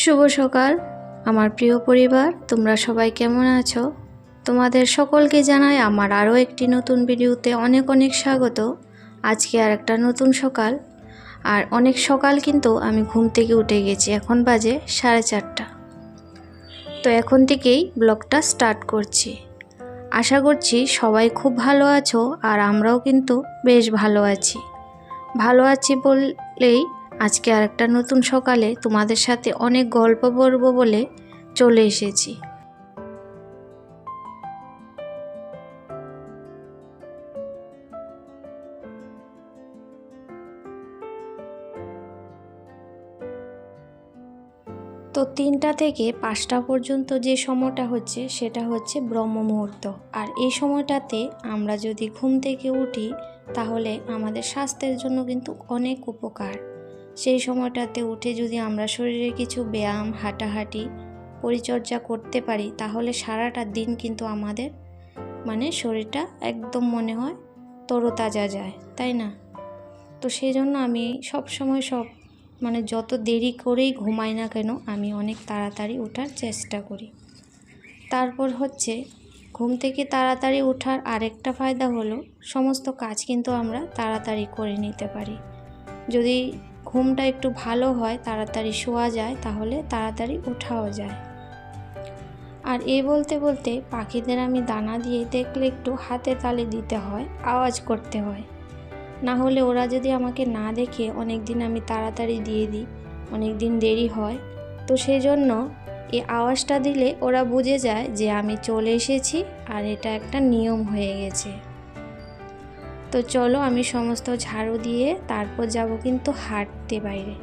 শুভ সকাল। আমার প্রিয় পরিবার, তোমরা সবাই কেমন আছো? তোমাদের সকলকে জানাই আমার আরও একটি নতুন ভিডিওতে অনেক অনেক স্বাগত। আজকে আর একটা নতুন সকাল। আর অনেক সকাল কিন্তু আমি ঘুম থেকে উঠে গেছি, এখন বাজে সাড়ে চারটা। তো এখন থেকেই ব্লগটা স্টার্ট করছি। আশা করছি সবাই খুব ভালো আছো, আর আমরাও কিন্তু বেশ ভালো আছি। ভালো আছি বললেই আজকে আর একটা নতুন সকালে তোমাদের সাথে অনেক গল্প বলব বলে চলে এসেছি। তো তিনটা থেকে পাঁচটা পর্যন্ত যে সময়টা হচ্ছে সেটা হচ্ছে ব্রহ্ম মুহূর্ত। আর এই সময়টাতে আমরা যদি ঘুম থেকে উঠি তাহলে আমাদের স্বাস্থ্যের জন্য কিন্তু অনেক উপকার। সেই সময়টাতে উঠে যদি আমরা শরীরে কিছু ব্যায়াম, হাঁটাহাঁটি পরিচর্যা করতে পারি, তাহলে সারাটা দিন কিন্তু আমাদের মানে শরীরটা একদম মনে হয় তরতাজা যায়, তাই না? তো সেই জন্য আমি সব সময় সব মানে যত দেরি করেই ঘুমাই না কেন, আমি অনেক তাড়াতাড়ি ওঠার চেষ্টা করি। তারপর হচ্ছে ঘুম থেকে তাড়াতাড়ি ওঠার আরেকটা ফায়দা হলো, সমস্ত কাজ কিন্তু আমরা তাড়াতাড়ি করে নিতে পারি। যদি ঘুমটা একটু ভালো হয়, তাড়াতাড়ি শোয়া যায়, তাহলে তাড়াতাড়ি ওঠাও যায়। আর এ বলতে বলতে পাখিদের আমি দানা দিয়ে দেখলে একটু হাতে তালে দিতে হয়, আওয়াজ করতে হয়। না হলে ওরা যদি আমাকে না দেখে অনেক দিন আমি তাড়াতাড়ি দিয়ে দিই অনেক দিন দেরি হয়। তো সেই জন্য এই আওয়াজটা দিলে ওরা বুঝে যায় যে আমি চলে এসেছি, আর এটা একটা নিয়ম হয়ে গেছে। তো চলো আমি সমস্ত ঝাড়ু দিয়ে তারপর যাব কিন্তু হাঁটতে বাইরে।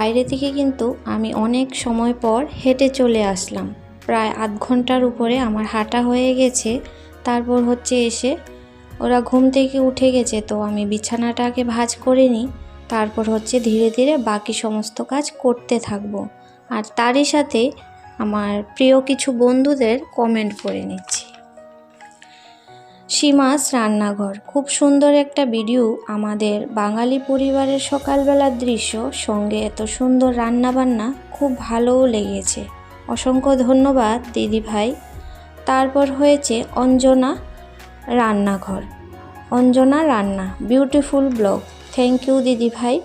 বাইরে থেকে কিন্তু আমি অনেক সময় পর হেঁটে চলে আসলাম। প্রায় আধ ঘণ্টার উপরে আমার হাঁটা হয়ে গেছে। তারপর হচ্ছে এসে ওরা ঘুম থেকে উঠে গেছে, তো আমি বিছানাটাকে ভাজ করে নিই। তারপর হচ্ছে ধীরে ধীরে বাকি সমস্ত কাজ করতে থাকব। আর তারই সাথে আমার প্রিয় কিছু বন্ধুদের কমেন্ট করে নিচ্ছি। সীমাস রান্নাঘর। খুব সুন্দর একটা ভিডিও আমাদের বাঙালি পরিবারের সকালবেলার দৃশ্য। সঙ্গে এত সুন্দর রান্নাবান্না খুব ভালোও লেগেছে। অসংখ্য ধন্যবাদ দিদি ভাই। তারপর হয়েছে অঞ্জনা রান্নাঘর। অঞ্জনা রান্না বিউটিফুল ব্লগ থ্যাংক ইউ দিদি ভাই।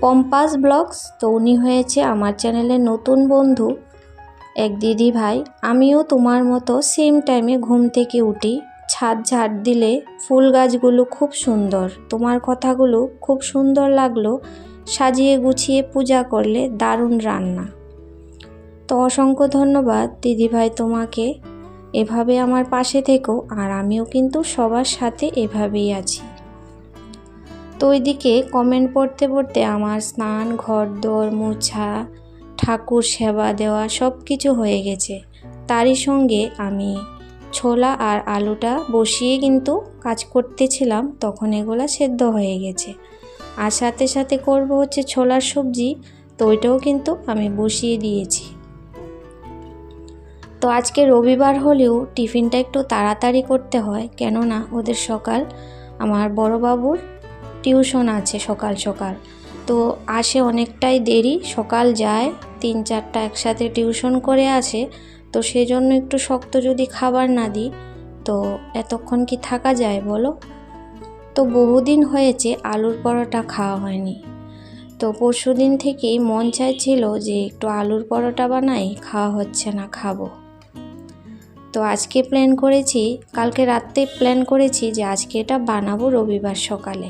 পম্পাস ব্লগস, তো উনি হয়েছে আমার চ্যানেলের নতুন বন্ধু। এক দিদি ভাই, আমিও তোমার মতো সেম টাইমে ঘুম থেকে উঠি। ছাদ ঝাড় দিলে ফুল গাছগুলো খুব সুন্দর। তোমার কথাগুলো খুব সুন্দর লাগল, সাজিয়ে গুছিয়ে পূজা করলে দারুণ রান্না। তো অসংখ্য ধন্যবাদ দিদিভাই তোমাকে। এভাবে আমার পাশে থেকো আর আমিও কিন্তু সবার সাথে এভাবেই আছি। তো ওইদিকে কমেন্ট পড়তে পড়তে আমার স্নান, ঘর দোর, মোছা, ঠাকুর সেবা দেওয়া সব কিছু হয়ে গেছে। তারই সঙ্গে আমি ছোলা আর আলুটা বসিয়ে কিন্তু কাজ করতেছিলাম, তখন এগুলা সেদ্ধ হয়ে গেছে। আর সাথে সাথে করব হচ্ছে ছোলার সবজি, তো ওইটাও কিন্তু আমি বসিয়ে দিয়েছি। তো আজকে রবিবার হলেও টিফিনটা একটু তাড়াতাড়ি করতে হয়, কেননা ওদের সকাল, আমার বড় বাবুর টিউশন আছে সকাল সকাল। তো আসে অনেকটাই দেরি, সকাল যায়, তিন চারটা একসাথে টিউশন করে আসে তো সেজন্য একটু শক্ত যদি খাবার না দিই, তো এতক্ষণ কি থাকা যায় বলো? তো বহুদিন হয়েছে আলুর পরোটা খাওয়া হয়নি। তো পরশু দিন থেকেই মন চাইছিল যে একটু আলুর পরোটা বানাই, খাওয়া হচ্ছে না, খাব। তো আজকে প্ল্যান করেছি, কালকে রাত্রে প্ল্যান করেছি যে আজকে এটা বানাবো রবিবার সকালে।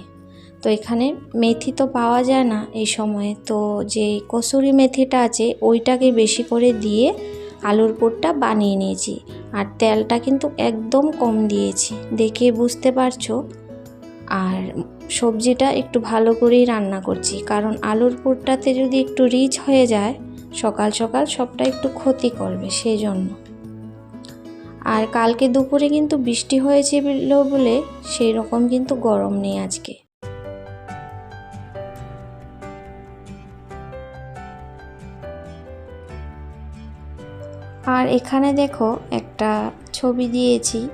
তো এখানে মেথি তো পাওয়া যায় না এই সময়ে, তো যে কসুরি মেথিটা আছে, ওইটাকে বেশি করে দিয়ে আলুর পুরটা বানিয়ে নিয়েছি আর তেলটা কিন্তু একদম কম দিয়েছি, দেখে বুঝতে পারছ? আর সবজিটা একটু ভালো করেই রান্না করছি, কারণ আলুর পুরটাতে যদি একটু রিচ হয়ে যায়, সকাল সকাল সবটা একটু ক্ষতি করবে সেই জন্য আর কালকে দুপুরে কিন্তু বৃষ্টি হয়েছিল বলে সেই রকম কিন্তু গরম নেই আজকে। আর এখানে দেখো একটা ছবি দিয়েছি।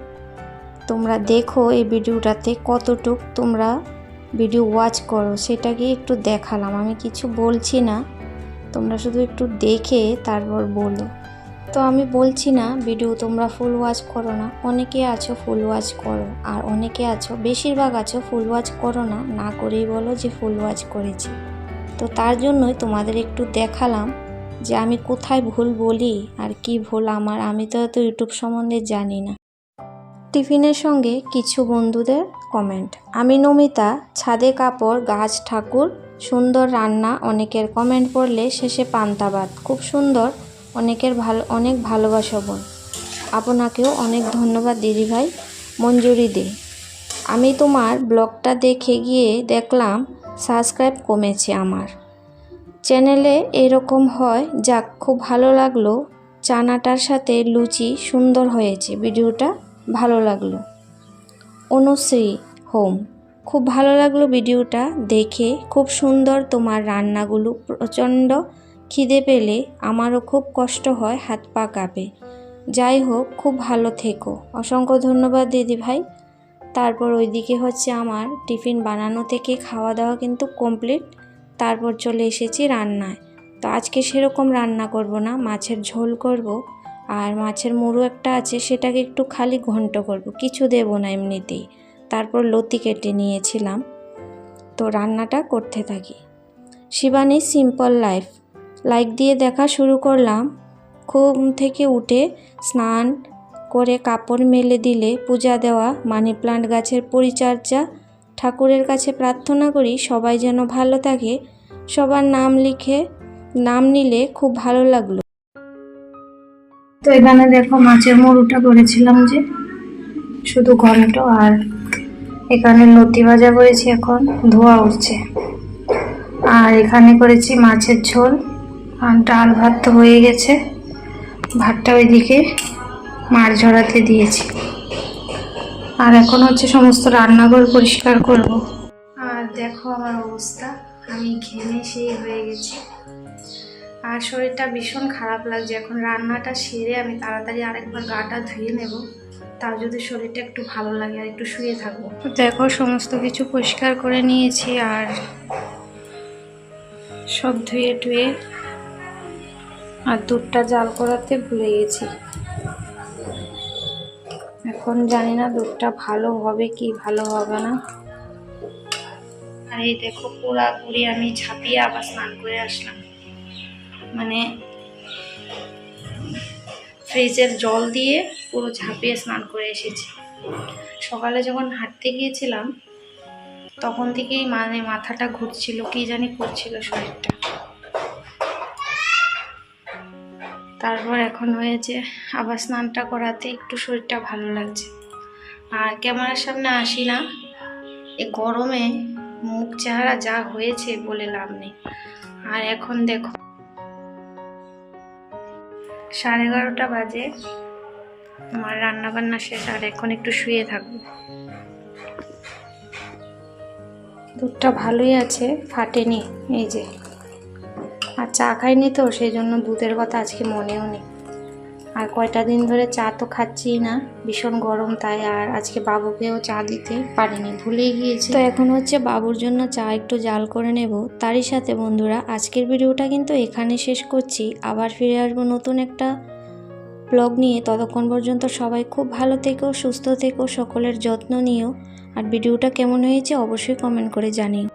তোমরা দেখো এই ভিডিওটাতে কতটুক তোমরা ভিডিও ওয়াচ করো সেটাকে একটু দেখালাম। আমি কিছু বলছি না, তোমরা শুধু একটু দেখে তারপর বলো। তো আমি বলছি না, ভিডিও তোমরা ফুল ওয়াচ করো না। অনেকে আছো ফুল ওয়াচ করো, আর অনেকে আছো, বেশিরভাগ আছো ফুল ওয়াচ করো না না করেই বলো যে ফুল ওয়াচ করেছি। তো তার জন্যই তোমাদের একটু দেখালাম। যে আমি কোথায় ভুল বলি আর কি ভুল আমার, আমি তো এত ইউটিউব সম্বন্ধে জানি না। টিফিনের সঙ্গে কিছু বন্ধুদের কমেন্ট আমি নমিতা, ছাদে কাপড়, গাছ, ঠাকুর, সুন্দর রান্না, অনেকের কমেন্ট পড়লে শেষে পান্তাবাদ খুব সুন্দর, অনেকের ভালো, অনেক ভালোবাসা বোন। আপনাকেও অনেক ধন্যবাদ দিদিভাই মঞ্জুরি দে। আমি তোমার ব্লগটা দেখে গিয়ে দেখলাম সাবস্ক্রাইব কমেছে আমার। চ্যানেলে এরকম হয়, যাক খুব ভালো লাগল। চানাটার সাথে লুচি সুন্দর হয়েছে, ভিডিওটা ভালো লাগল। অনুশ্রী, হোম, খুব ভালো লাগল ভিডিওটা দেখে। খুব সুন্দর তোমার রান্নাগুলো, প্রচণ্ড খিদে পেলে আমারও খুব কষ্ট হয়, হাত পা কাঁপে। যাই হোক, খুব ভালো থেকো। অসংখ্য ধন্যবাদ দিদি ভাই। তারপর ওইদিকে হচ্ছে আমার টিফিন বানানো থেকে খাওয়া দাওয়া কিন্তু কমপ্লিট। তারপর চলে এসেছি রান্নায়। তো আজকে সেরকম রান্না করব না, মাছের ঝোল করব। আর মাছের মুড়ো একটা আছে, সেটাকে একটু খালি ঘন্ট করব, কিছু দেব না এমনিতেই। তারপর লতি কেটে নিয়েছিলাম। তো রান্নাটা করতে থাকি। শিবানী সিম্পল লাইফ লাইক দিয়ে দেখা শুরু করলাম। ঘুম থেকে উঠে স্নান করে কাপড় মেলে দিলে, পূজা দেওয়া, মানি প্লান্ট গাছের পরিচর্যা ঠাকুরের কাছে প্রার্থনা করি সবাই যেন ভালো থাকে। সবার নাম লিখে, নাম নিলে খুব ভালো লাগল। তো এখানে দেখো মাছের মুড়োটা করেছিলাম যে, শুধু ঘন্ট আর এখানে লতি ভাজা করেছি এখন, ধোয়া উঠছে। আর এখানে করেছি মাছের ঝোল। আর ডাল ভাত তো হয়ে গেছে। ভাতটা ওইদিকে মাছ ঝরাতে দিয়েছি। আর এখন হচ্ছে সমস্ত রান্নাঘর পরিষ্কার করব। আর দেখো আমার অবস্থা আমি ঘেমে সেই হয়ে গেছি। আর শরীরটা ভীষণ খারাপ লাগছে এখন রান্নাটা সেরে আমি তাড়াতাড়ি আরেকবার গাটা ধুয়ে নেব। তাও যদি শরীরটা একটু ভালো লাগে আর একটু শুয়ে থাকব। দেখো সমস্ত কিছু পরিষ্কার করে নিয়েছি আর সব ধুয়ে টুয়ে আর দুধটা জাল করাতে ভুলে গেছি। এখন জানি না দুধটা ভালো হবে কি ভালো হবে না। আর এই দেখো পুরাপুরি আমি ঝাঁপিয়ে আবার স্নান করে আসলাম। মানে ফ্রিজের জল দিয়ে পুরো ঝাঁপিয়ে স্নান করে এসেছি। সকালে যখন হাঁটতে গিয়েছিলাম, তখন থেকেই মানে মাথাটা ঘুরছিল, কি জানি করছিল শরীরটা। তারপর এখন হয়েছে আবার স্নানটা করাতে একটু শরীরটা ভালো লাগছে। আর ক্যামেরার সামনে আসি না। এ গরমে মুখ, চেহারা যা হয়েছে বলে লাভ নেই। আর এখন দেখো, সাড়ে এগারোটা বাজে। আমার রান্না বান্না শেষ, আর এখন একটু শুয়ে থাকব। দুধটা ভালোই আছে, ফাটেনি, এই যে। চা খাইনি তো সেই জন্য দুধের কথা আজকে মনেও নেই। আর কয়টা দিন ধরে চা তো খাচ্ছি না, ভীষণ গরম তাই, আর আজকে বাবুকেও চা দিতে পারিনি, ভুলেই গিয়েছি। তো এখন হচ্ছে বাবুর জন্য চা একটু জাল করে নেব। তারই সাথে বন্ধুরা, আজকের ভিডিওটা কিন্তু এখানে শেষ করছি। আবার ফিরে আসব নতুন একটা ব্লগ নিয়ে। ততক্ষণ পর্যন্ত সবাই খুব ভালো থেকো, সুস্থ থেকো, সকলের যত্ন নিও। আর ভিডিওটা কেমন হয়েছে অবশ্যই কমেন্ট করে জানিও।